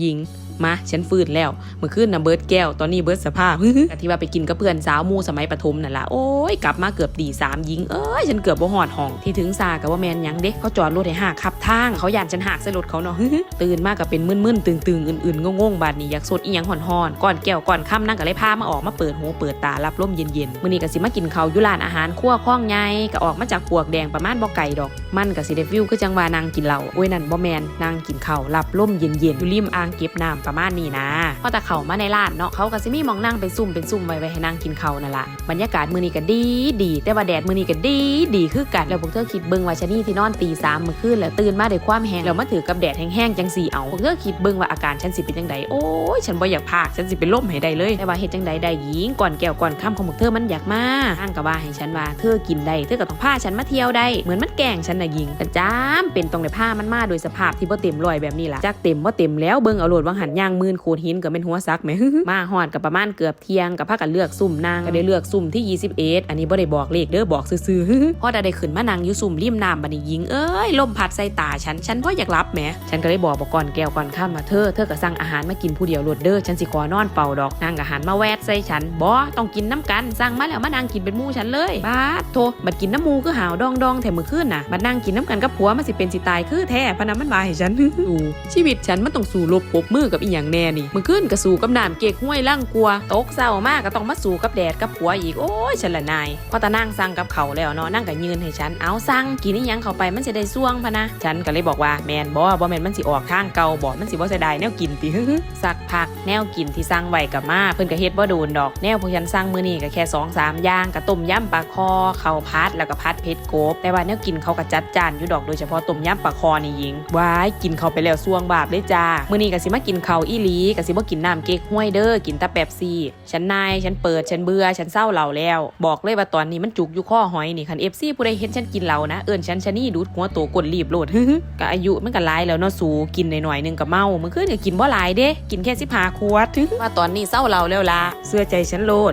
หญิงมาฉันฟื้นแล้วเมื่อคืนน่ะเบิร์ดแก้วตอนนี้เบิร์ดสภาพที่ว่าไปกินกับเพื่อนสาวมูสมัยประถมนั่นละโอ้ยกลับมาเกือบตีสามหญิงเอ้ยฉันเกือบบ่หอดห้องที่ถึงซากับว่าแมนยังเด็กเขาจอดรถให้หักขับทางเขาหยานฉันหักใส่รถเขาเนาะตื่นมากกับเป็นมึนๆตึงๆอื่นๆงงๆบาดนี้อยากสดอีหยังห่อนๆก่อนแก้วก่อนค่ำนั่งก็เลยพามาออกมาเปิดหูเปิดตารับลมเย็นๆมื้อนี้ก็สิมากินเขาอยู่ร้านอาหารครัวข้องใหญ่ก็ออกมาจากปวกแดงประมาณบ่ไก่ดอก มันก็สิได้ฟิลคือจังว่านางกินเหล้าโอ้ยนั่นบ่แมนนางกินข้าวรับลมเย็นๆอยู่ริมอ่างเก็บน้ำประมาณนี้นะพอแต่เข้ามาในร้านเนาะเขาก็สิมีมองนั่งเป็นซุ่มเป็นซุ่มไว้ไว้ให้นางกินข้าวนั่นละบรรยากาศมื้อนี้ก็ดีดี แต่ว่าแดดมื้อนี้ก็ดีดีคือกันแล้วพวกเธอคิดเบิ่งว่าชะนี่ที่นอนตีสามมื้อคืนแล้วตื่นมาด้วยความแห้งแล้วมาถือกับแดดแห้งๆจังสี่เอาพวกเธอคิดเบิ่งว่าอาการฉันสิเป็นจังไดโอ้ยฉันบ่อยากพากฉันสิเป็นลมให้ได้เลย แต่ว่าเฮ็ดจังใดได้หญิงก่อนแก้วก่อนค่ำของพวกเธอมันอยากมาอ้างก็ว่าให้ฉันว่าเธอกินได้เธอก็ต้องพาฉันมาเที่ยวได้เหมือนมันแกล้งฉันน่ะหญิงแต่จ้ามเป็นต้องได้ามันมาโดยสภาพที่บ่เต็มรอยแบบนี้ล่ะจักเต็มบ่เต็มแล้วเบิ่งเอาโหลดวังหันย่างมืนโขดหินก็เป็นหัวซักแหมมาฮอดกับประมาณเกือบเที่ยงกับพากันเลือกซุ่มนางก็ได้เลือกซุ่มที่ 21 อันนี้บ่ได้บอกเลขเด้อบอกซื่อๆพอได้ขึ้นมานั่งอยู่ซุ่มริมน้ำบัดนี้หญิงเอ้ยลมพัดใส่ตาฉันฉันพออยากรับแหมฉันก็เลยบอกบอกก่อนแก้วก่อนข้ามมาเธอเธอก็สั่งอาหารมากินผู้เดียวโหลดเด้อฉันสิขอนอนเป่าดอกนางก็หันมาแวดใส่ฉันบ่ต้องกินน้ำกันสั่งมาแล้วมานั่งกินเป็นหมู่ฉันเลยบาดโทบัดกินน้ำหมูคือหาวดองดองๆแถมมือขึ้นน่ะบัดนั่งกินน้ำกันกับผัวมันสิเป็นสิตายคือแท้พะนันมันว่าให้ฉันดูชีวิตฉันมันต้องสู้รบปบมือกับอีหยังแน่นี่มือขึ้นก็สู้กับน้ำเก๊กห้วยล่างกลัวตกเศร้ามากก็ต้องมาสู้กับแดดกับผัวอีกโอ้ยฉันละนายพอตานั่งสั่งกับเขาวแล้วเนาะนั่งก็ยืนให้ฉันเอาสั่งกินอีหยังเข้าไปมันจะได้ซ่วงพะนะฉันก็เลยบอกว่าแมนบ่บ่แมนมันสิออกทางเก่าบ่มันสิบ่เสียดายแนวกินติสักพักแนวกินที่สั่งไว้กับมาเพิ่นก็เฮ็ดบ่โดนดอกแนวพวกฉันสั่งมื้อนี้ก็แค่2 3อย่างก็ต้มยำปลาคอข้าวผัดแล้วก็ผัดเผ็ดกบแต่ว่าแนวกินเขาก็จัดจานอยู่ดอกโดยเฉพาะต้มยำปลาคอนี่หญิงว้ายกินเข้าไปแล้วซ่วงบาปเลยจ้ามื้อนี้ก็สิมากินข้าวอีหลีก็สิบ่กินน้ำเก๊กห้วยเด้อกินแต่แป๊บซี่ฉันนายฉันเปิดฉันเบื่อฉันเศร้าเหล่าแล้ว บอกเลยว่าตอนนี้มันจุกอยู่ข้อหอยนี่คัน FC ผู้ใดเห็นฉันกินเหล้านะเอิ้นฉันชะนี่ดูดหัวโตกดรีบโลดก็อายุมันก็หลายแล้วเนาะสูกินหน่อยๆหนึงก็เมามื้อคืนก็กินบ่หลายเด้กินแค่15ขวดว่าตอนนี้เศร้าเราแล้วล่ะเสื้อใจฉันโลด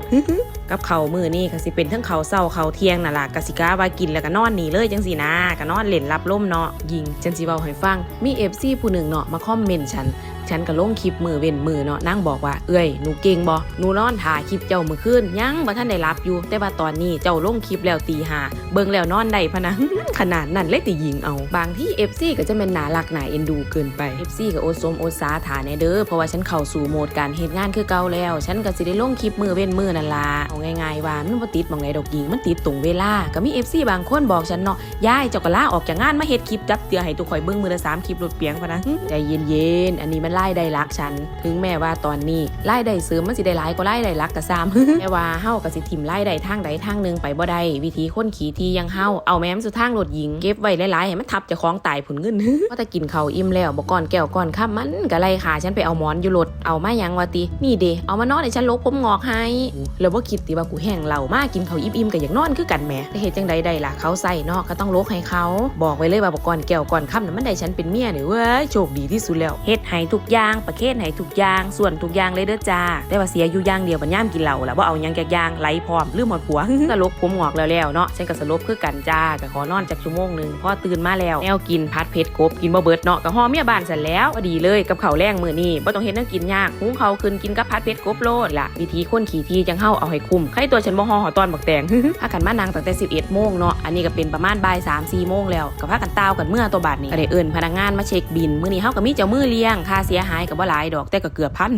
กับเขามือนี่ก็สิเป็นทั้งเขาเศร้าเขาเที่ยงน่ะล่ะกสิกาว่ากินแล้วก็นอนหนีเลยจังสีนะก็นอนเล่นรับล่มเนาะยิงจันจีเว้าให้ฟังมีเอฟซีผู้หนึ่งเนาะมาคอมเมนต์ฉัน ฉันก็ลงคลิปมือเว้นมือเนาะนั่งบอกว่าเอ้ยหนูเก่งบ่หนูนอนถ่ายคลิปเจ้ามือขึ้นยังบ่ท่านได้รับอยู่ แต่ว่าตอนนี้เจ้าลงคลิปแล้วตีหาเบิ่งแล้วนอนได้พะนะขนาดนั้นเลยติยิงเอาบางที่ FC ก็จะเป็นหนารักหนาเอ็นดูเกินไป FC ก็โอสมโอสาถาแน่เด้อเพราะว่าฉันเข้าสู่โหมดการเฮ็ดงานคือเก่าแล้ว ฉันก็สิได้ลงคลิปมือเว้นมือนั่นล่ะเอาง่ายๆว่ามันบ่ติดหมองไหนดอกยิงมันติดตรงเวลาก็มี FC บางคนบอกฉันเนาะยายเจ้าก็ลาออกจากงานมาเฮ็ดคลิปจับเตือให้ทุกข่อยเบิ่งมือละสามคลิปหลุดเปียงพะนะใจเย็นๆอันนี้มันล่ได้รักฉัน ถึงแม้ว่าตอนนี้ไล่ได้เสริมมันสิได้หลายก็ไล่ได้รักก็ซ้ำแต่ว่าเฮาก็สิทิมไล่ได้ทางใดทางหนึ่งไปบ่ได้วิธีคนขี่ที่ยังเฮาเอาแม้มสุดทางรถหญิงเก็บไว้หลายๆให้มันทับจะคล้องตายผุนเงินพอแต่กินเขาอิ่มแล้วบ่ก่อนแก้วก่อนค่ำมันก็ไล่ขาฉันไปเอาหมอนอยู่รถเอามายังวะตินี่เดเอามานอนให้ฉันลกผมงอกให้แล้วบ่าคิดติว่ากูแห้งเหล่ามากินเขาอิ่มๆก็อย่ากนอนคือกันแหมแต่เฮ็ดจังใดได้ล่ะเขาใส่นาะก็ต้องลกให้เขา บอกไว้เลยว่าบ่ก่อนแก้วก่อนค่ำน่ะมันได้ฉันเป็นเมียนี่เว้ยโชคดีที่สุดแล้วเฮ็ดให้ทุกอย่างประเคนให้ทุกอย่างส่วนทุกอย่างเลยเด้อจ้า แต่ว่าเสียอยู่อย่างเดียวบัดย่ามกินเหล้าล่ะบ่าเอายังแกอย่างไหลพร้อมลืมหมดผัวก็ลบผมงอกแล้วแล้วเนาะฉันก็สลบคือกันจ้าก็ขอนอนจักชั่วโมงหนึ่งพอตื่นมาแล้วแนวกินพัดเผ็ดกบกินบ่เบิดเนาะก็ฮอเมียบ้านเสร็จแล้วก็ดีเลยกับข้าวแรงมื้อนี้บ่ต้องเฮ็ดแนวกินยากหุงข้าขึ้นกินกับพัดเผ็ดกบโลดล่ะวิธีคนขี่ที่จังเฮาเอาให้คุ้มใครตัวฉันบ่ฮอหอตอนบักแตงพากันมานั่งตั้งแต่11โมงเนาะอันนี้ก็เป็นประมาณบ่าย3 4โมงแล้วก็พากันต้าวกันเมื่อตัวบาดนี้ก็ได้เอิ้นพนักงานมาเช็คบินมื้อนี้เฮาก็มีเจ้ามือเลี้ยงค่าเสียหายกับว่าหลายดอกแต่ก็เกือบพัน